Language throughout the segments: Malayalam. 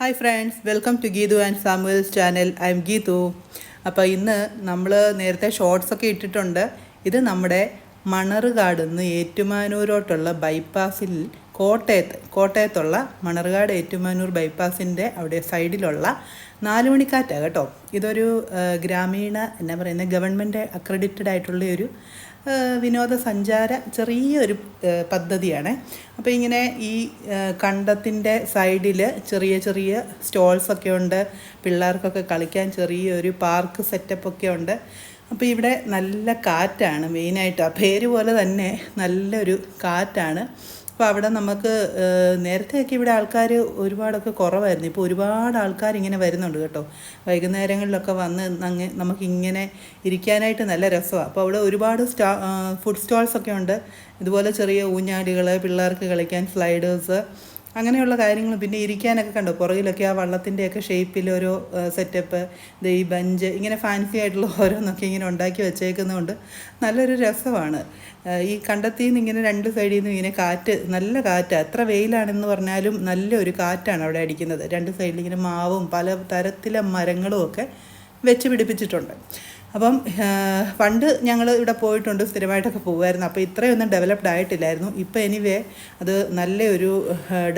Hi friends welcome to Geethu and Samuel's channel I'm Geethu അപ്പോൾ ഇന്ന് നമ്മൾ നേരത്തെ ഷോർട്സ് ഒക്കെ ഇട്ടിട്ടുണ്ട്. ഇത് നമ്മുടെ മണറുകാട് നിന്ന് ഏറ്റുമാനൂരോട്ടുള്ള ബൈപ്പാസിൽ കോട്ടയത്ത് കോട്ടയത്തുള്ള മണർകാട് ഏറ്റുമാനൂർ ബൈപ്പാസിന്റെ അവിടെ സൈഡിലുള്ള നാല് മണിക്കാറ്റാണ് കേട്ടോ. ഇതൊരു ഗ്രാമീണ എന്നാ പറയുന്നത് ഗവൺമെന്റ് അക്രഡിറ്റഡ് ആയിട്ടുള്ള ഒരു വിനോദസഞ്ചാര ചെറിയൊരു പദ്ധതിയാണ്. അപ്പോൾ ഇങ്ങനെ ഈ കണ്ടത്തിന്റെ സൈഡിൽ ചെറിയ ചെറിയ സ്റ്റോൾസൊക്കെ ഉണ്ട്. പിള്ളേർക്കൊക്കെ കളിക്കാൻ ചെറിയൊരു പാർക്ക് സെറ്റപ്പൊക്കെ ഉണ്ട്. അപ്പോൾ ഇവിടെ നല്ല കാറ്റാണ് മെയിനായിട്ട്. ആ പേര് പോലെ തന്നെ നല്ലൊരു കാറ്റാണ്. അപ്പോൾ അവിടെ നമുക്ക് നേരത്തെയൊക്കെ ഇവിടെ ആൾക്കാർ ഒരുപാടൊക്കെ കുറവായിരുന്നു. ഇപ്പോൾ ഒരുപാട് ആൾക്കാർ ഇങ്ങനെ വരുന്നുണ്ട് കേട്ടോ. വൈകുന്നേരങ്ങളിലൊക്കെ വന്ന് നമുക്കിങ്ങനെ ഇരിക്കാനായിട്ട് നല്ല രസമാണ് അപ്പോൾ അവിടെ ഒരുപാട് സ്റ്റാ ഫുഡ് സ്റ്റോൾസ് ഒക്കെ ഉണ്ട്. ഇതുപോലെ ചെറിയ ഊഞ്ഞാലുകൾ പിള്ളേർക്ക് കളിക്കാൻ സ്ലൈഡേഴ്സ് അങ്ങനെയുള്ള കാര്യങ്ങൾ പിന്നെ ഇരിക്കാനൊക്കെ കണ്ടു? പുറകിലൊക്കെ ആ വള്ളത്തിന്റെയൊക്കെ ഷേപ്പിൽ ഓരോ സെറ്റപ്പ് ഈ ബഞ്ച് ഇങ്ങനെ ഫാൻസി ആയിട്ടുള്ള ഓരോന്നൊക്കെ ഇങ്ങനെ ഉണ്ടാക്കി വെച്ചേക്കുന്നതുകൊണ്ട് നല്ലൊരു രസമാണ്. ഈ കണ്ടത്തിൽ നിന്ന് ഇങ്ങനെ രണ്ട് സൈഡിൽ നിന്ന് ഇങ്ങനെ കാറ്റ് നല്ല കാറ്റ്. എത്ര വെയിലാണെന്ന് പറഞ്ഞാലും നല്ലൊരു കാറ്റാണ് അവിടെ അടിക്കുന്നത്. രണ്ട് സൈഡിൽ ഇങ്ങനെ മാവും പല തരത്തിലെ മരങ്ങളും ഒക്കെ വെച്ച് പിടിപ്പിച്ചിട്ടുണ്ട്. അപ്പം പണ്ട് ഞങ്ങൾ ഇവിടെ പോയിട്ടുണ്ട് സ്ഥിരമായിട്ടൊക്കെ പോകുമായിരുന്നു അപ്പോൾ ഇത്രയൊന്നും ഡെവലപ്ഡ് ആയിട്ടില്ലായിരുന്നു. ഇപ്പോൾ എനിവേ അത് നല്ലൊരു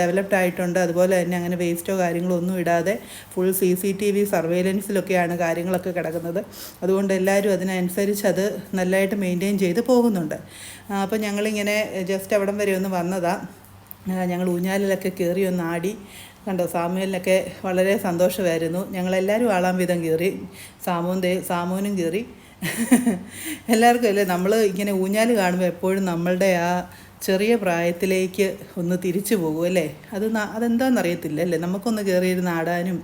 ഡെവലപ്ഡ് ആയിട്ടുണ്ട്. അതുപോലെ തന്നെ അങ്ങനെ വേസ്റ്റോ കാര്യങ്ങളോ ഒന്നും ഇടാതെ full C C T V സർവേലൻസിലൊക്കെയാണ് കാര്യങ്ങളൊക്കെ കിടക്കുന്നത്. അതുകൊണ്ട് എല്ലാവരും അതിനനുസരിച്ച് അത് നല്ലതായിട്ട് മെയിന്റെയിൻ ചെയ്ത് പോകുന്നുണ്ട്. അപ്പോൾ ഞങ്ങളിങ്ങനെ ജസ്റ്റ് അവിടം വരെ ഒന്ന് വന്നതാണ് ഞങ്ങൾ ഊഞ്ഞാലിലൊക്കെ കയറി ഒന്ന് ആടി. കണ്ടോ സാമുവലിനൊക്കെ വളരെ സന്തോഷമായിരുന്നു. ഞങ്ങളെല്ലാവരും ആളാം വിധം കീറി സാമുവും ദേ സാമുവിനും കയറി. എല്ലാവർക്കും അല്ലേ നമ്മൾ ഇങ്ങനെ ഊഞ്ഞാൽ കാണുമ്പോൾ എപ്പോഴും നമ്മളുടെ ആ ചെറിയ പ്രായത്തിലേക്ക് ഒന്ന് തിരിച്ചു പോകും അല്ലേ? അത് അതെന്താണെന്ന് അതെന്താണെന്നറിയത്തില്ല അല്ലേ? നമുക്കൊന്ന് കയറിയിരുന്ന് ആടാനും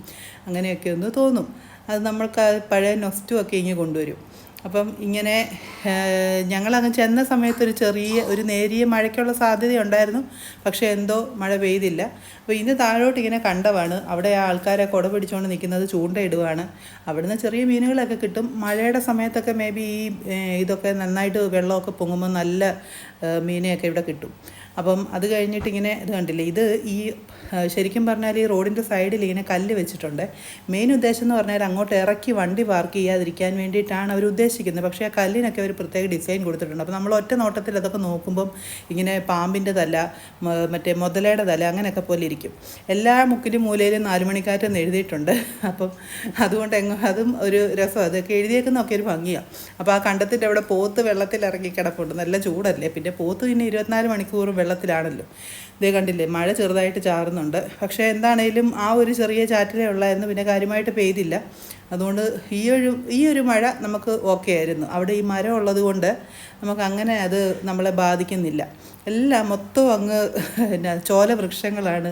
അങ്ങനെയൊക്കെ ഒന്ന് തോന്നും. അത് നമ്മൾക്ക് പഴയ നൊസ്റ്റുമൊക്കെ ഇങ്ങനെ കൊണ്ടുവരും. അപ്പം ഇങ്ങനെ ഞങ്ങളങ്ങ് ചെന്ന സമയത്ത് ഒരു ചെറിയ ഒരു നേരിയ മഴയ്ക്കുള്ള സാധ്യതയുണ്ടായിരുന്നു. പക്ഷേ എന്തോ മഴ പെയ്തില്ല. അപ്പോൾ ഇന്ന് താഴോട്ട് ഇങ്ങനെ കണ്ടവാണ്. അവിടെ ആ ആൾക്കാരെ കുട പിടിച്ചുകൊണ്ട് നിൽക്കുന്നത് ചൂണ്ടയിടുവാണ് അവിടുന്ന് ചെറിയ മീനുകളൊക്കെ കിട്ടും. മഴയുടെ സമയത്തൊക്കെ മേ ബി ഈ ഇതൊക്കെ നന്നായിട്ട് വെള്ളമൊക്കെ പൊങ്ങുമ്പോൾ നല്ല മീനെയൊക്കെ ഇവിടെ കിട്ടും. അപ്പം അത് കഴിഞ്ഞിട്ട് ഇങ്ങനെ ഇത് കണ്ടില്ലേ? ഇത് ഈ ശരിക്കും പറഞ്ഞാൽ ഈ റോഡിന്റെ സൈഡിൽ ഇങ്ങനെ കല്ല് വെച്ചിട്ടുണ്ട്. മെയിൻ ഉദ്ദേശം എന്ന് പറഞ്ഞാൽ അങ്ങോട്ട് ഇറക്കി വണ്ടി പാർക്ക് ചെയ്യാതിരിക്കാൻ വേണ്ടിയിട്ടാണ് അവർ ഉദ്ദേശിക്കുന്നത്. പക്ഷേ ആ കല്ലിനൊക്കെ അവർ പ്രത്യേക ഡിസൈൻ കൊടുത്തിട്ടുണ്ട്. അപ്പോൾ നമ്മൾ ഒറ്റ നോട്ടത്തിൽ അതൊക്കെ നോക്കുമ്പം ഇങ്ങനെ പാമ്പിന്റെ തല മറ്റേ മുതലയുടെ തല അങ്ങനെയൊക്കെ പോലെ ഇരിക്കും. എല്ലാ മുക്കിലും മൂലയിലും നാല് മണിക്കാറ്റെന്ന് എഴുതിയിട്ടുണ്ട്. അപ്പം അതുകൊണ്ട് എങ്ങോ അതും ഒരു രസം അതൊക്കെ എഴുതിയേക്കുന്നൊക്കെ ഒരു ഭംഗിയാണ് അപ്പോൾ ആ കണ്ടത്തിന്റെ അവിടെ പോത്ത് വെള്ളത്തിൽ ഇറങ്ങി കിടപ്പുണ്ട്. നല്ല ചൂടല്ലേ? പിന്നെ പോത്ത് പിന്നെ ഇരുപത്തിനാല് മണിക്കൂറും വെള്ളത്തിലാണല്ലോ. ഇതേ കണ്ടില്ലേ മഴ ചെറുതായിട്ട് ചാറുന്നുണ്ട്. പക്ഷേ എന്താണേലും ആ ഒരു ചെറിയ ചാറ്റിലേ ഉള്ളായിരുന്നു പിന്നെ കാര്യമായിട്ട് പെയ്തില്ല. അതുകൊണ്ട് ഈ ഒരു ഈ ഒരു മഴ നമുക്ക് ഓക്കെ ആയിരുന്നു. അവിടെ ഈ മരം ഉള്ളത് കൊണ്ട് നമുക്ക് അങ്ങനെ അത് നമ്മളെ ബാധിക്കുന്നില്ല. എല്ലാം മൊത്തം അങ്ങ് എന്നാ ചോല വൃക്ഷങ്ങളാണ്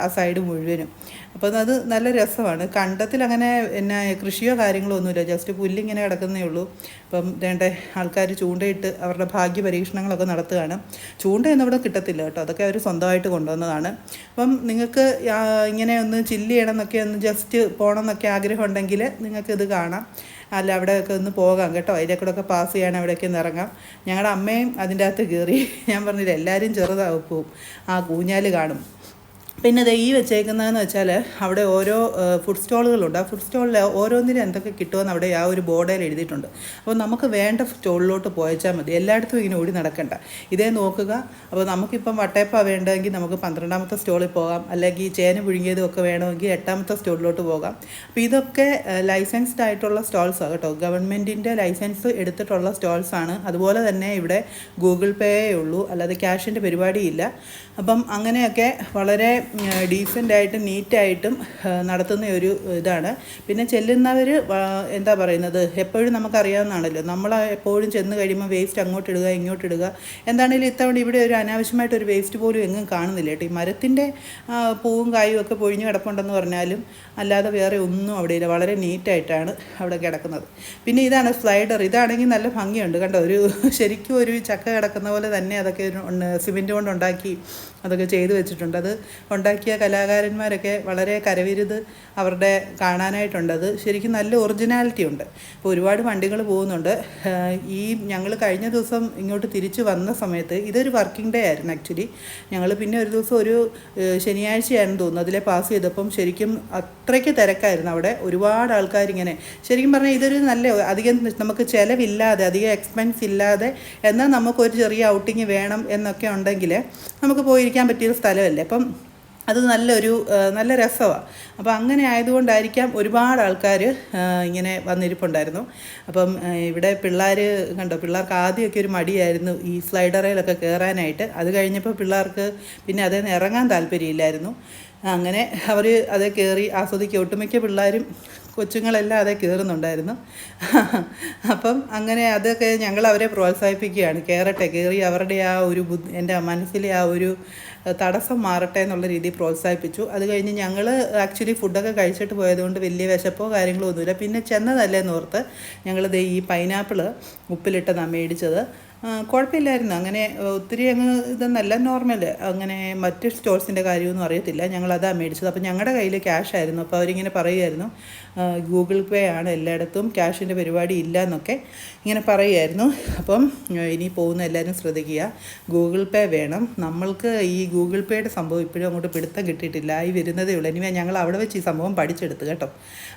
ആ സൈഡ് മുഴുവനും. അപ്പോൾ അത് നല്ല രസമാണ്. കണ്ടത്തിൽ അങ്ങനെ എന്നാ കൃഷിയോ കാര്യങ്ങളോ ഒന്നുമില്ല. ജസ്റ്റ് പുല്ലിങ്ങനെ കിടക്കുന്നേ ഉള്ളൂ. അപ്പം വേണ്ട ആൾക്കാർ ചൂണ്ടയിട്ട് അവരുടെ ഭാഗ്യ പരീക്ഷണങ്ങളൊക്കെ നടത്തുകയാണ്. ചൂണ്ടയൊന്നും ഇവിടെ കിട്ടത്തില്ല കേട്ടോ. അതൊക്കെ അവർ സ്വന്തമായിട്ട് കൊണ്ടുവന്നതാണ്. അപ്പം നിങ്ങൾക്ക് ഇങ്ങനെ ഒന്ന് ചില്ല് ചെയ്യണം എന്നൊക്കെ ഒന്ന് ജസ്റ്റ് പോകണം എന്നൊക്കെ ആഗ്രഹം ഉണ്ടെങ്കിൽ നിങ്ങൾക്ക് ഇത് കാണാം. അല്ല അവിടെയൊക്കെ ഒന്ന് പോകാം കേട്ടോ. അതിലെ കൂടെ ഒക്കെ പാസ് ചെയ്യാൻ അവിടെയൊക്കെ ഒന്ന് ഇറങ്ങാം. ഞങ്ങളുടെ അമ്മയും അതിന്റെ അകത്ത് കയറി. ഞാൻ പറഞ്ഞില്ല എല്ലാവരും ചെറുതാവും ആ കൂഞ്ഞാൽ കാണും. പിന്നെ ദേ ഈ വെച്ചേക്കുന്നതെന്ന് വെച്ചാൽ അവിടെ ഓരോ ഫുഡ് സ്റ്റോളുകളുണ്ട് ആ ഫുഡ് സ്റ്റോളിൽ ഓരോന്നിനും എന്തൊക്കെ കിട്ടുമെന്ന് അവിടെ ആ ഒരു ബോർഡിൽ എഴുതിയിട്ടുണ്ട്. അപ്പോൾ നമുക്ക് വേണ്ട സ്റ്റോളിലോട്ട് പോയച്ചാൽ മതി. എല്ലായിടത്തും ഇങ്ങനെ ഓടി നടക്കണ്ട. ഇതേ നോക്കുക. അപ്പോൾ നമുക്കിപ്പം വട്ടയപ്പ വേണ്ടതെങ്കിൽ നമുക്ക് പന്ത്രണ്ടാമത്തെ സ്റ്റോളിൽ പോകാം. അല്ലെങ്കിൽ ചേന പുഴുങ്ങിയതും ഒക്കെ വേണമെങ്കിൽ എട്ടാമത്തെ സ്റ്റോളിലോട്ട് പോകാം. അപ്പോൾ ഇതൊക്കെ ലൈസൻസ്ഡ് ആയിട്ടുള്ള സ്റ്റോൾസാണ് കേട്ടോ. ഗവൺമെന്റിന്റെ ലൈസൻസ് എടുത്തിട്ടുള്ള സ്റ്റോൾസാണ് അതുപോലെ തന്നെ ഇവിടെ ഗൂഗിൾ പേയേ ഉള്ളൂ. അല്ലാതെ ക്യാഷിന്റെ പരിപാടിയില്ല. അപ്പം അങ്ങനെയൊക്കെ വളരെ ഡീസന്റ് ആയിട്ടും നീറ്റായിട്ടും നടത്തുന്ന ഒരു ഇതാണ്. പിന്നെ ചെല്ലുന്നവർ എന്താ പറയുന്നത് എപ്പോഴും നമുക്കറിയാവുന്നതാണല്ലോ. നമ്മൾ എപ്പോഴും ചെന്ന് കഴിയുമ്പോൾ വേസ്റ്റ് അങ്ങോട്ട് ഇടുക ഇങ്ങോട്ട് ഇടുക എന്താണെങ്കിലും ഇത്തവണ ഇവിടെ ഒരു അനാവശ്യമായിട്ട് ഒരു വേസ്റ്റ് പോലും എങ്ങും കാണുന്നില്ല കേട്ടോ. ഈ മരത്തിന്റെ പൂവും കായും ഒക്കെ പൊഴിഞ്ഞ് കിടപ്പുണ്ടെന്ന് പറഞ്ഞാലും അല്ലാതെ വേറെ ഒന്നും അവിടെ ഇല്ല വളരെ നീറ്റായിട്ടാണ് അവിടെ കിടക്കുന്നത്. പിന്നെ ഇതാണ് സ്ലൈഡർ. ഇതാണെങ്കിൽ നല്ല ഭംഗിയുണ്ട്. കണ്ടോ? ഒരു ശരിക്കും ഒരു ചക്ക കിടക്കുന്ന പോലെ തന്നെ അതൊക്കെ സിമെന്റ് കൊണ്ട് ഉണ്ടാക്കി അതൊക്കെ ചെയ്തു വെച്ചിട്ടുണ്ട്. അത് ഉണ്ടാക്കിയ കലാകാരന്മാരൊക്കെ വളരെ കരവിരുത് അവരുടെ കാണാനായിട്ടുണ്ട്. അത് ശരിക്കും നല്ല ഒറിജിനാലിറ്റി ഉണ്ട്. അപ്പോൾ ഒരുപാട് വണ്ടികൾ പോകുന്നുണ്ട്. ഈ ഞങ്ങൾ കഴിഞ്ഞ ദിവസം ഇങ്ങോട്ട് തിരിച്ചു വന്ന സമയത്ത് ഇതൊരു വർക്കിംഗ് ഡേ ആയിരുന്നു ആക്ച്വലി. ഞങ്ങൾ പിന്നെ ഒരു ദിവസം ഒരു ശനിയാഴ്ചയായിരുന്നു തോന്നുന്നു അതിലെ പാസ് ചെയ്തപ്പം ശരിക്കും അത്രയ്ക്ക് തിരക്കായിരുന്നു അവിടെ. ഒരുപാട് ആൾക്കാരിങ്ങനെ ശരിക്കും പറഞ്ഞാൽ ഇതൊരു നല്ല അധികം നമുക്ക് ചിലവില്ലാതെ അധികം എക്സ്പെൻസ് ഇല്ലാതെ എന്നാൽ നമുക്കൊരു ചെറിയ ഔട്ടിങ് വേണം എന്നൊക്കെ ഉണ്ടെങ്കിൽ നമുക്ക് പോയിരിക്കാൻ പറ്റിയൊരു സ്ഥലമല്ലേ? അപ്പം അത് നല്ലൊരു നല്ല രസമാണ് അപ്പോൾ അങ്ങനെ ആയതുകൊണ്ടായിരിക്കാം ഒരുപാട് ആൾക്കാർ ഇങ്ങനെ വന്നിരിപ്പുണ്ടായിരുന്നു. അപ്പം ഇവിടെ പിള്ളേർ കണ്ടോ? പിള്ളേർക്ക് ആദ്യമൊക്കെ ഒരു മടിയായിരുന്നു ഈ സ്ലൈഡറയിലൊക്കെ കയറാനായിട്ട് അത് കഴിഞ്ഞപ്പോൾ പിള്ളേർക്ക് പിന്നെ അതിൽ ഇറങ്ങാൻ താല്പര്യമില്ലായിരുന്നു. അങ്ങനെ അവർ അതേ കയറി ആസ്വദിക്കുക. ഒട്ടുമിക്ക പിള്ളേരും കൊച്ചുങ്ങളെല്ലാം അതേ കയറുന്നുണ്ടായിരുന്നു. അപ്പം അങ്ങനെ അതൊക്കെ ഞങ്ങൾ അവരെ പ്രോത്സാഹിപ്പിക്കുകയാണ്. കയറട്ടെ കയറി അവരുടെ ആ ഒരു ബുദ്ധി എന്റെ മനസ്സിലെ ആ ഒരു തടസ്സം മാറട്ടെ എന്നുള്ള രീതിയിൽ പ്രോത്സാഹിപ്പിച്ചു. അത് കഴിഞ്ഞ് ഞങ്ങൾ ആക്ച്വലി ഫുഡൊക്കെ കഴിച്ചിട്ട് പോയതുകൊണ്ട് വലിയ വിശപ്പോ കാര്യങ്ങളോ ഒന്നുമില്ല. പിന്നെ ചെന്നതല്ലേ ഓർത്ത് ഞങ്ങൾ ദേ ഈ പൈനാപ്പിൾ ഉപ്പിലിട്ടതാണ് മേടിച്ചത്. കുഴപ്പമില്ലായിരുന്നു. അങ്ങനെ ഒത്തിരി അങ്ങ് ഇതൊന്നല്ല നോർമൽ. അങ്ങനെ മറ്റ് സ്റ്റോഴ്സിന്റെ കാര്യമൊന്നും അറിയത്തില്ല. ഞങ്ങൾ അതാ മേടിച്ചത്. അപ്പോൾ ഞങ്ങളുടെ കയ്യിൽ ക്യാഷ് ആയിരുന്നു അപ്പോൾ അവരിങ്ങനെ പറയുമായിരുന്നു. ഗൂഗിൾ പേ ആണ് എല്ലായിടത്തും ക്യാഷിന്റെ പരിപാടി ഇല്ല എന്നൊക്കെ ഇങ്ങനെ പറയുമായിരുന്നു. അപ്പം ഇനി പോകുന്ന എല്ലാവരും ശ്രദ്ധിക്കുക. ഗൂഗിൾ പേ വേണം. നമ്മൾക്ക് ഈ ഗൂഗിൾ പേയുടെ സംഭവം ഇപ്പോഴും അങ്ങോട്ട് പിടുത്തം കിട്ടിയിട്ടില്ല. ഈ വരുന്നതേ ഉള്ളൂ. ഇനി ഞങ്ങൾ അവിടെ വെച്ച് ഈ സംഭവം പഠിച്ചെടുത്ത് കേട്ടോ.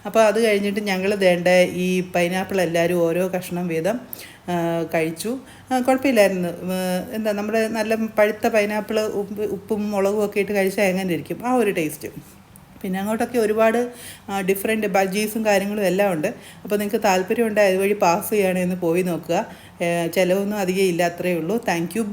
അപ്പോൾ അത് കഴിഞ്ഞിട്ട് ഞങ്ങൾ വേണ്ട ഈ പൈനാപ്പിൾ എല്ലാവരും ഓരോ കഷ്ണം വീതം കഴിച്ചു. കുഴപ്പമില്ലായിരുന്നു. എന്താ നമ്മുടെ നല്ല പഴുത്ത പൈനാപ്പിൾ ഉപ്പ് ഉപ്പും മുളകും ഒക്കെ ഇട്ട് കഴിച്ചാൽ എങ്ങനെ ഇരിക്കും ആ ഒരു ടേസ്റ്റ്. പിന്നെ അങ്ങോട്ടൊക്കെ ഒരുപാട് ഡിഫറെന്റ് ബജീസും കാര്യങ്ങളും എല്ലാം ഉണ്ട്. അപ്പോൾ നിങ്ങൾക്ക് താല്പര്യം ഉണ്ടെങ്കിൽ അതുവഴി പാസ് ചെയ്യുകയാണെങ്കിൽ പോയി നോക്കുക. ചിലവൊന്നും അധികം ഇല്ല അത്രയേ ഉള്ളൂ താങ്ക് യു